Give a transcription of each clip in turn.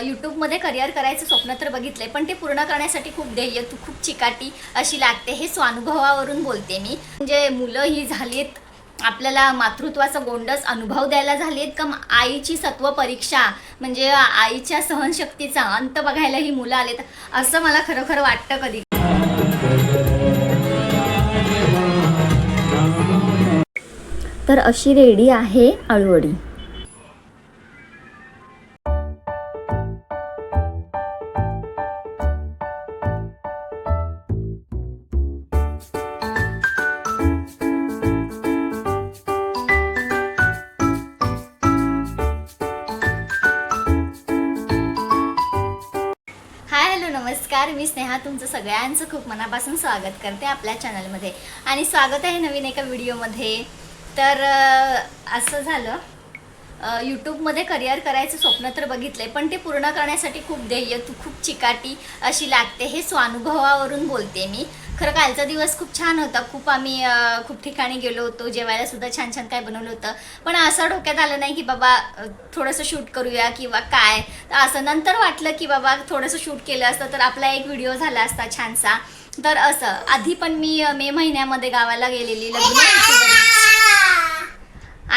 यूट्यूबमध्ये career करायचं स्वप्न तर बघितलं आहे पण ते पूर्ण करण्यासाठी खूप ध्येय तू खूप चिकाटी अशी लागते. हे स्वानुभवावरून बोलते मी. म्हणजे मुलं ही झालीत आपल्याला मातृत्वाचा गोंडस अनुभव द्यायला झालेत का आईची सत्व परीक्षा म्हणजे आईच्या सहनशक्तीचा अंत बघायला ही मुलं आलेत असं मला खरोखर वाटतं कधी. तर अशी रेडी आहे अळूवडी नमस्कार. मी स्नेहा तुमचं सगळ्यांचं खूप मनापासून स्वागत करते आपल्या चॅनलमध्ये. आणि स्वागत आहे नवीन एका व्हिडिओमध्ये. तर असं झालं यूट्यूबमध्ये करिअर करायचं स्वप्न तर बघितलं आहे पण ते पूर्ण करण्यासाठी खूप ध्येय तू खूप चिकाटी अशी लागते हे स्वानुभवावरून बोलते मी. खरं कालचा दिवस खूप छान होता. खूप आम्ही खूप ठिकाणी गेलो होतो. जेवायला सुद्धा छान छान काय बनवलं होतं. पण असं डोक्यात आलं नाही की बाबा थोडंसं शूट करूया किंवा काय? तर असं नंतर वाटलं की बाबा थोडंसं शूट केलं असतं तर आपला एक व्हिडिओ झाला असता छानसा. तर असं आधी पण मी मे महिन्यामध्ये गावाला गेलेली लग्न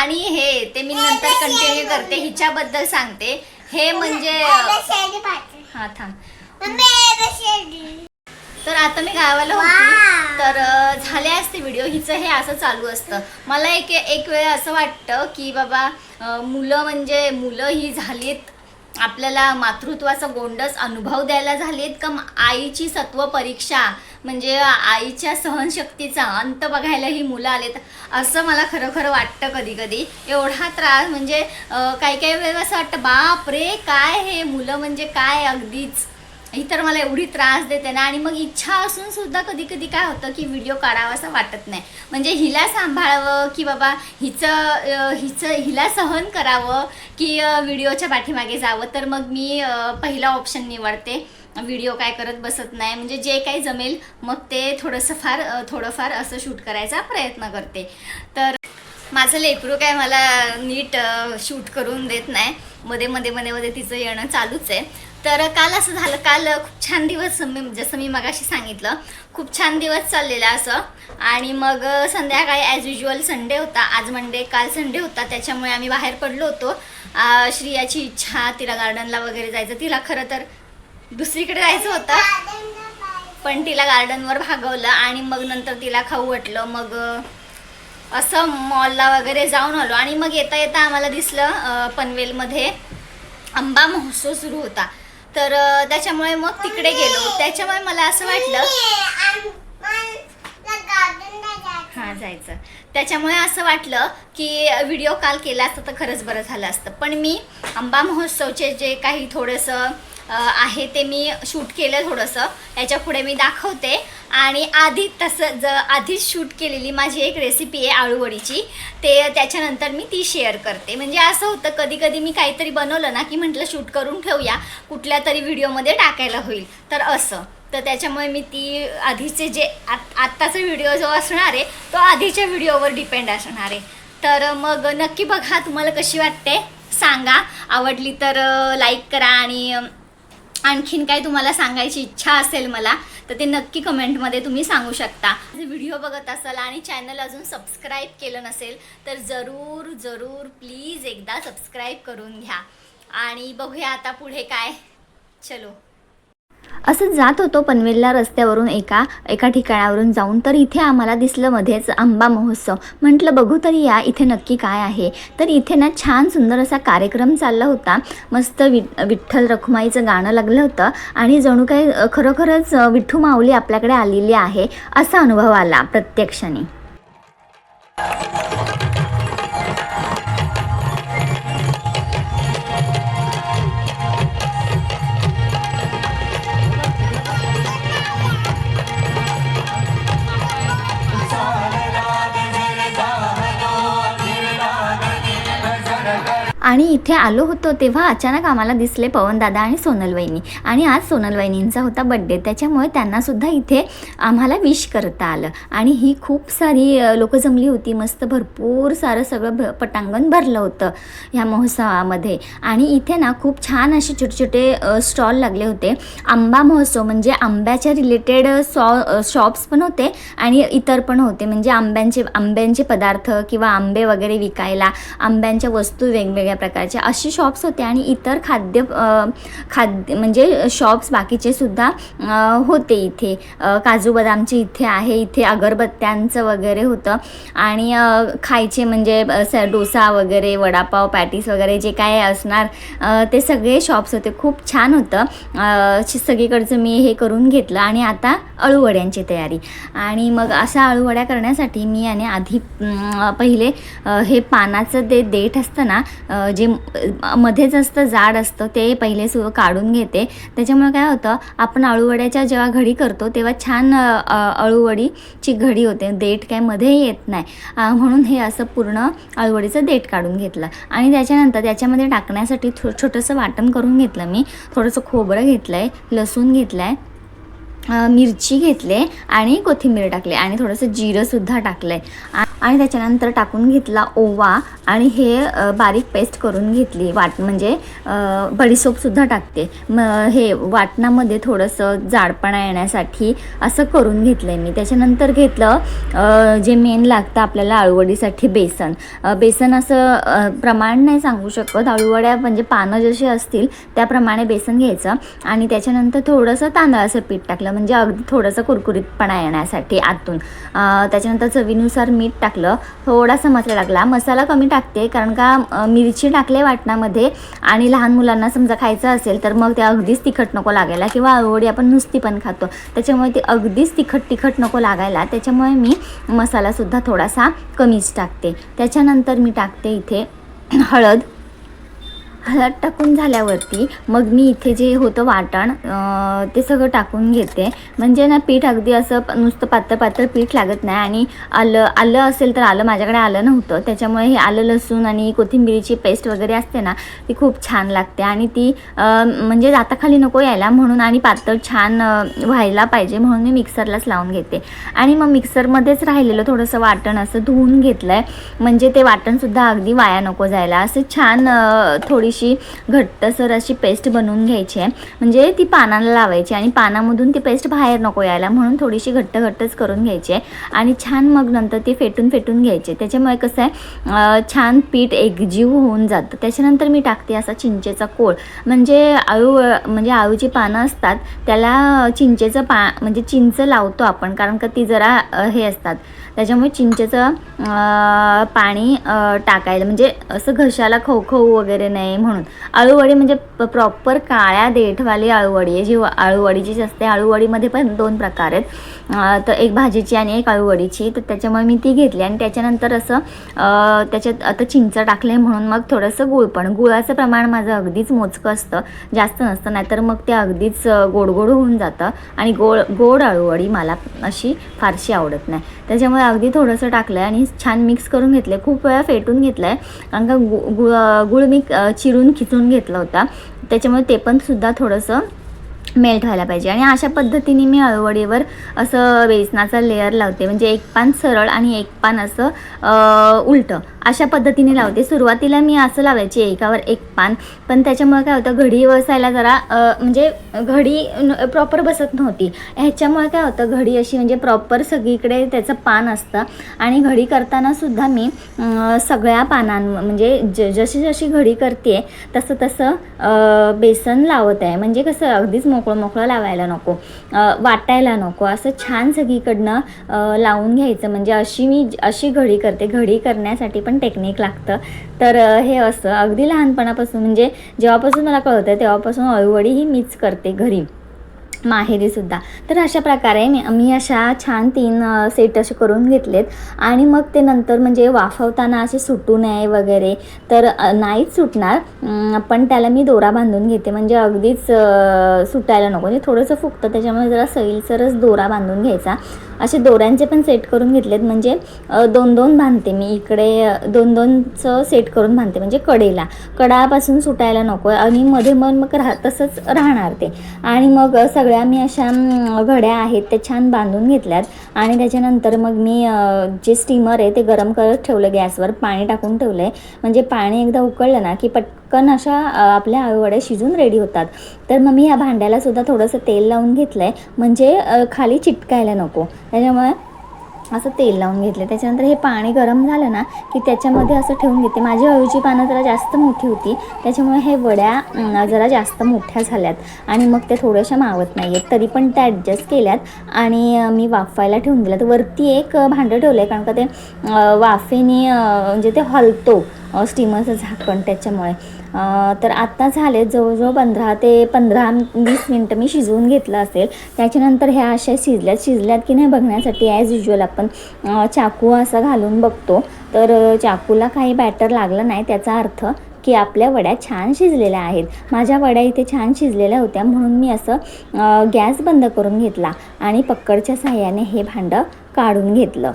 आणि हे ते मी नंतर कंटिन्यू करते. हिच्याबद्दल सांगते. हे म्हणजे हा थांब. तर आता मी गावाला होती. तर झाले असते व्हिडिओ हिचं हे असं चालू असतं. मला एक एक वेळ असं वाटतं की बाबा मुलं म्हणजे मुलं ही झालीत. आपल्याला मातृत्वाचा गोंडस अनुभव द्यायला झालेत. का आईची सत्व परीक्षा म्हणजे आईच्या सहनशक्तीचा अंत बघायला ही मुलं आलेत असं मला खरं खरं वाटतं कधी कधी एवढा त्रास म्हणजे काही काही वेळेला असं वाटतं बाप रे काय हे मुलं म्हणजे काय अगदीच? ही तर मला एवढी त्रास देते ना आणि मग इच्छा असून सुद्धा कधी कधी काय होतं की व्हिडिओ काढावा असं वाटत नाही. म्हणजे हिला सांभाळावं की बाबा हिचं हिचं हिला सहन करावं की व्हिडिओच्या पाठीमागे जावं. तर मग मी पहिला ऑप्शन निवडते. व्हिडिओ काय करत बसत नाही. म्हणजे जे काही जमेल मग ते थोडंसं फार थोडंफार असं शूट करायचा प्रयत्न करते. तर माझं लेकरू काय मला नीट शूट करून देत नाही. मध्ये मध्ये मध्ये मध्ये तिचं येणं चालूच आहे. तर काल असं झालं काल खूप छान दिवस मी जसं मी मगाशी सांगितलं खूप छान दिवस चाललेला असं. आणि मग संध्याकाळी ॲज युजल संडे होता आज मंडे काल संडे होता त्याच्यामुळे आम्ही बाहेर पडलो होतो. श्रियाची इच्छा तिला गार्डनला वगैरे जायचं तिला खरं तर दुसरीकडे जायचं होतं. पण तिला गार्डनवर भागवलं आणि मग नंतर तिला खाऊ वाटलं. मग असं मॉलला वगैरे जाऊन आलो. आणि मग येता येता आम्हाला दिसलं पनवेलमध्ये आंबा महोत्सव सुरू होता. तर त्याच्यामुळे मग तिकडे गेलो. त्याच्यामुळे मला असं वाटलं हां जायचं. त्याच्यामुळे असं वाटलं की व्हिडिओ कॉल केला असता तर खरंच बरं झालं असतं. पण मी आंबा महोत्सवचे जे काही थोडंसं आहे ते मी शूट केलं थोडंसं. याच्यापुढे मी दाखवते. आणि आधी तसं ज आधीच शूट केलेली माझी एक रेसिपी आहे आळूवडीची. ते त्याच्यानंतर मी ती शेअर करते. म्हणजे असं होतं कधी कधी मी काहीतरी बनवलं ना की म्हटलं शूट करून ठेवूया कुठल्या तरी व्हिडिओमध्ये टाकायला होईल. तर असं. तर त्याच्यामुळे मी ती आधीचे जे आत आत्ताचा व्हिडिओ जो असणार आहे तो आधीच्या व्हिडिओवर डिपेंड असणार आहे. तर मग नक्की बघा तुम्हाला कशी वाटते. सांगा. आवडली तर लाईक करा आणि आणखीन काय तुम्हाला सांगायची इच्छा असेल मला तर ते नक्की कमेंटमध्ये तुम्ही सांगू शकता. व्हिडिओ बघत असाल आणि चॅनल अजून सबस्क्राईब केलं नसेल तर जरूर जरूर प्लीज एकदा सबस्क्राईब करून घ्या. आणि बघूया आता पुढे काय चलो. असं जात होतो पनवेलला रस्त्यावरून एका एका ठिकाणावरून जाऊन. तर इथे आम्हाला दिसलं मध्येच आंबा महोत्सव. म्हटलं बघू तरी या इथे नक्की काय आहे. तर इथे ना छान सुंदर असा कार्यक्रम चालला होता. मस्त वि विठ्ठल रखुमाईचं गाणं लागलं होतं. आणि जणू काही खरोखरच विठ्ठू माऊली आपल्याकडे आलेली आहे असा अनुभव आला प्रत्यक्षाने आणि इथे आलो होतो तेव्हा अचानक आम्हाला दिसले पवनदादा आणि सोनल वहिनी आणि आज सोनल वहिनींचा होता बड्डे त्याच्यामुळे त्यांनासुद्धा इथे आम्हाला विश करता आलं. आणि ही खूप सारी लोकं जमली होती. मस्त भरपूर सारं सगळं भ पटांगण भरलं होतं ह्या महोत्सवामध्ये. आणि इथे ना खूप छान असे छोटे छोटे स्टॉल लागले होते. आंबा महोत्सव म्हणजे आंब्याच्या रिलेटेड सॉ शॉप्स पण होते आणि इतर पण होते. म्हणजे आंब्यांचे आंब्यांचे पदार्थ किंवा आंबे वगैरे विकायला आंब्यांच्या वस्तू वेगवेगळ्या प्रकारच्या असे शॉप्स होते आणि इतर खाद्य खाद्य म्हणजे शॉप्स बाकीचे सुद्धा होते इथे. काजू बदामचे इथे आहे इथे अगरबत्त्यांचं वगैरे होतं. आणि खायचे म्हणजे डोसा वगैरे वडापाव पॅटीस वगैरे जे काय असणार ते सगळे शॉप्स होते. खूप छान होतं. सगळीकडचं मी हे करून घेतलं आणि आता अळूवड्यांची तयारी. आणि मग अशा अळूवड्या करण्यासाठी मी आणि आधी पहिले हे पानाचं ते देठ असतं ना जे मध्येच असतं जाड असतं ते पहिले सु काढून घेते. त्याच्यामुळे काय होतं आपण अळूवड्याच्या जेव्हा घडी करतो तेव्हा छान अळूवडीची घडी होते. देठ काय मध्ये येत नाही. म्हणून हे असं पूर्ण अळूवडीचं देठ काढून घेतलं. आणि त्याच्यानंतर त्याच्यामध्ये टाकण्यासाठी थो छोटंसं वाटण करून घेतलं मी. थोडंसं खोबरं घेतलं आहे लसूण घेतलं आहे मिरची घेतले आणि कोथिंबीर टाकले आणि थोडंसं जिरंसुद्धा टाकलं आहे आणि त्याच्यानंतर टाकून घेतला ओवा आणि हे बारीक पेस्ट करून घेतली. वाट म्हणजे बडीसोपसुद्धा टाकते. म हे वाटणामध्ये थोडंसं जाडपणा येण्यासाठी असं करून घेतलं आहे मी. त्याच्यानंतर घेतलं जे मेन लागतं आपल्याला आळूवडीसाठी बेसन. बेसन असं प्रमाण नाही सांगू शकत. आळूवड्या म्हणजे पानं जशी असतील त्याप्रमाणे बेसन घ्यायचं. आणि त्याच्यानंतर थोडंसं तांदळाचं पीठ टाकलं. म्हणजे अगदी थोडंसं कुरकुरीतपणा येण्यासाठी आतून. त्याच्यानंतर चवीनुसार मीठ टाकलं. थोडासा मसाला टाकला. मसाला कमी टाकते कारण का मिरची टाकले वाटणामध्ये आणि लहान मुलांना समजा खायचं असेल तर मग ते अगदीच तिखट नको लागायला किंवा आवडी आपण नुसती पण खातो. त्याच्यामुळे ते अगदीच तिखट तिखट नको लागायला. त्याच्यामुळे मी मसालासुद्धा थोडासा कमीच टाकते. त्याच्यानंतर मी टाकते इथे हळद. हळद टाकून झाल्यावरती मग मी इथे जे होतं वाटण ते सगळं टाकून घेते. म्हणजे ना पीठ अगदी असं नुसतं पातळ पातळ पीठ लागत नाही आणि आलं आलं असेल तर आलं माझ्याकडे आलं नव्हतं. त्याच्यामुळे हे आलं लसूण आणि कोथिंबिरीची पेस्ट वगैरे असते ना ती खूप छान लागते आणि ती म्हणजे दाताखाली नको यायला म्हणून आणि पातळ छान व्हायला पाहिजे म्हणून मी मिक्सरलाच लावून घेते. आणि मग मिक्सरमध्येच राहिलेलं थोडंसं वाटण असं धुवून घेतलं आहे म्हणजे ते वाटणसुद्धा अगदी वाया नको जायला. असं छान थोडी थोडीशी घट्टसर अशी पेस्ट बनवून घ्यायची आहे. म्हणजे ती पानाला लावायची आणि पानामधून ती पेस्ट बाहेर नको यायला म्हणून थोडीशी घट्ट घट्टच करून घ्यायची आहे. आणि छान मग नंतर ती फेटून फेटून घ्यायची त्याच्यामुळे कसं आहे छान पीठ एकजीव होऊन जातं. त्याच्यानंतर मी टाकते असा चिंचेचा कोळ. म्हणजे आळू म्हणजे आळूची पानं असतात त्याला चिंचेचं पा म्हणजे चिंच लावतो आपण कारण का ती जरा हे असतात. त्याच्यामुळे चिंचेचं पाणी टाकायला म्हणजे असं घशाला खवखव वगैरे नाही म्हणून. आळूवडी म्हणजे प्रॉपर काळ्या देठवाली आळूवडी आहे. जी व- आळूवडीचीच असते. आळूवडीमध्ये पण दोन प्रकार आहेत. तर एक भाजीची आणि एक आळूवडीची. तर त्याच्यामुळे मी ती घेतली आणि त्याच्यानंतर असं त्याच्यात आता चिंच टाकले म्हणून मग थोडंसं गुळ पण. गुळाचं प्रमाण माझं अगदीच मोजकं असतं. जास्त नसतं. नाहीतर मग ते अगदीच गोडगोड गोड गोड होऊन जातं. आणि गोड गोड आळूवडी मला अशी फारशी आवडत नाही. त्याच्यामुळे अगदी थोडंसं टाकलं आहे आणि छान मिक्स करून घेतलं आहे खूप वेळा फेटून घेतलं आहे कारण का गु गुळ गुळ मी अ, चिरून खिचून घेतला होता. त्याच्यामुळे ते पण सुद्धा थोडंसं मेल्ट व्हायला पाहिजे. आणि अशा पद्धतीने मी अळवडीवर असं बेसनाचा लेअर लावते. म्हणजे एक पान सरळ आणि एक पान असं उलटं. अशा पद्धतीने लावते. सुरुवातीला मी असं लावायची एकावर एक पान पण त्याच्यामुळे काय होतं घडी बसायला जरा म्हणजे घडी प्रॉपर बसत नव्हती. ह्याच्यामुळे काय होतं घडी अशी म्हणजे प्रॉपर सगळीकडे त्याचं पान असतं. आणि घडी करताना सुद्धा मी सगळ्या पानां म्हणजे ज जशी जशी घडी करते तसं तसं बेसन लावत आहे. म्हणजे कसं अगदीच मोकळं मोकळं लावायला नको. वाटायला नको. असं छान सगळीकडनं लावून घ्यायचं. म्हणजे अशी मी अशी घडी करते. घडी करण्यासाठी पण टेक्निक लागतं. तर हे असं. अगदी लहानपणापासून म्हणजे जेव्हापासून मला कळतं तेव्हापासून अळूवडी ही मीच करते घरी. माहेरीसुद्धा. तर अशा प्रकारे मी मी अशा छान तीन सेट असे करून घेतलेत. आणि मग ते नंतर म्हणजे वाफवताना असे सुटू नये वगैरे तर नाहीच सुटणार. पण त्याला मी दोरा बांधून घेते. म्हणजे अगदीच सुटायला नको. म्हणजे थोडंसं फुगतं त्याच्यामुळे जरा सैलसरच दोरा बांधून घ्यायचा. असे दोऱ्यांचे पण सेट करून घेतलेत. म्हणजे दोन दोन बांधते मी. इकडे दोन दोनचं सेट करून बांधते. म्हणजे कडेला. कडापासून सुटायला नको. आणि मध्ये मग मग राह तसंच राहणार ते. आणि मग सगळ्या मी अशा घड्या आहेत त्या छान बांधून घेतल्यात. आणि त्याच्यानंतर मग मी जे स्टीमर आहे ते गरम करत ठेवलं गॅसवर पाणी टाकून ठेवलं आहे म्हणजे पाणी एकदा उकळलं ना की पटकन अशा आपल्या आळूवड्या शिजून रेडी होतात. तर मग मी या भांड्याला सुद्धा थोडंसं तेल लावून घेतलं आहे म्हणजे खाली चिटकायला नको. त्याच्यामुळे असं तेल लावून घेतलं त्याच्यानंतर हे पाणी गरम झालं ना की त्याच्यामध्ये असं ठेवून घेते. माझी अळूची पानं जरा जास्त मोठी होती. त्याच्यामुळे हे वड्या जरा जास्त मोठ्या झाल्यात. आणि मग त्या थोड्याशा मावत नाही आहेत तरी पण त्या ॲडजस्ट केल्यात. आणि मी वाफायला ठेवून दिलं तर वरती एक भांडं ठेवलं आहे कारण का ते वाफेने म्हणजे ते हलतो. स्टीमरचं झाकण त्याच्यामुळे. तर आत्ता झाले जवळजवळ पंधरा ते पंधरा वीस मिनटं मी शिजवून घेतलं असेल. त्याच्यानंतर ह्या अशा शिजल्यात शिजल्यात की नाही बघण्यासाठी ॲज युजल आपण चाकू असा घालून बघतो. तर चाकूला काही बॅटर लागलं नाही त्याचा अर्थ की आपल्या वड्या छान शिजलेल्या आहेत. माझ्या वड्या इथे छान शिजलेल्या होत्या म्हणून मी असं गॅस बंद करून घेतला आणि पक्कडच्या साह्याने हे भांडं काढून घेतलं.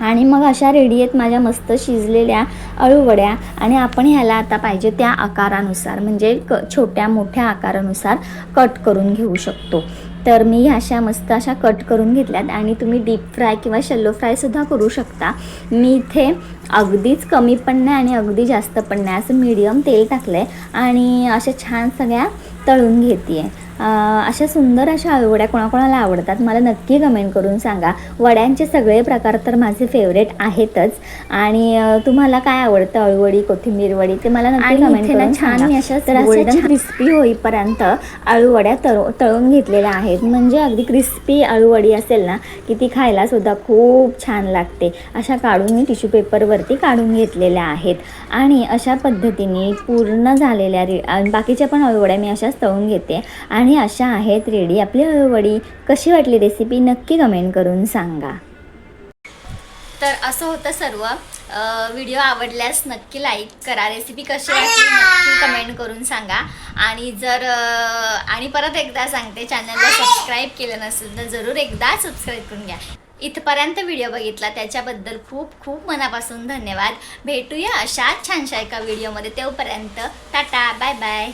आणि मग अशा रेडी आहेत माझ्या मस्त शिजलेल्या अळूवड्या आणि आपण ह्याला आता पाहिजे त्या आकारानुसार म्हणजे क छोट्या मोठ्या आकारानुसार कट करून घेऊ शकतो. तर मी अशा मस्त अशा कट करून घेतल्यात आणि तुम्ही डीप फ्राय किंवा शल्लो फ्रायसुद्धा करू शकता. मी इथे अगदीच कमी पण नाही आणि अगदी जास्त पण नाही असं मीडियम तेल टाकलं आहे आणि अशा छान सगळ्या तळून घेते आहे अशा सुंदर अशा अळूवड्या कोणाकोणाला आवडतात मला नक्की कमेंट करून सांगा. वड्यांचे सगळे प्रकार तर माझे फेवरेट आहेतच. आणि तुम्हाला काय आवडतं? अळूवडी कोथिंबीर वडी ते मला नक्की कमेंट करून छान अशा तर क्रिस्पी होईपर्यंत अळूवड्या तळ तळून घेतलेल्या आहेत. म्हणजे अगदी क्रिस्पी अळूवडी असेल ना की ती खायला सुद्धा खूप छान लागते. अशा काढून मी टिश्यू पेपरवरती काढून घेतलेल्या आहेत. आणि अशा पद्धतीने पूर्ण झालेल्या रे बाकीच्या पण अळूवड्या मी अशाच तळून घेते. आणि अशा आहेत रेडी आपली अळूवडी कशी वाटली रेसिपी नक्की कमेंट करून सांगा. तर असं होतं सर्व. व्हिडिओ आवडल्यास नक्की लाईक करा. रेसिपी कशी वाटली नक्की कमेंट करून सांगा. आणि जर आणि परत एकदा सांगते चॅनलला सबस्क्राईब केलं नसेल तर जरूर एकदा सबस्क्राईब करून घ्या. इथपर्यंत व्हिडिओ बघितला त्याच्याबद्दल खूप खूप मनापासून धन्यवाद. भेटूया अशाच छानशा एका व्हिडिओमध्ये तेवपर्यंत टाटा बाय बाय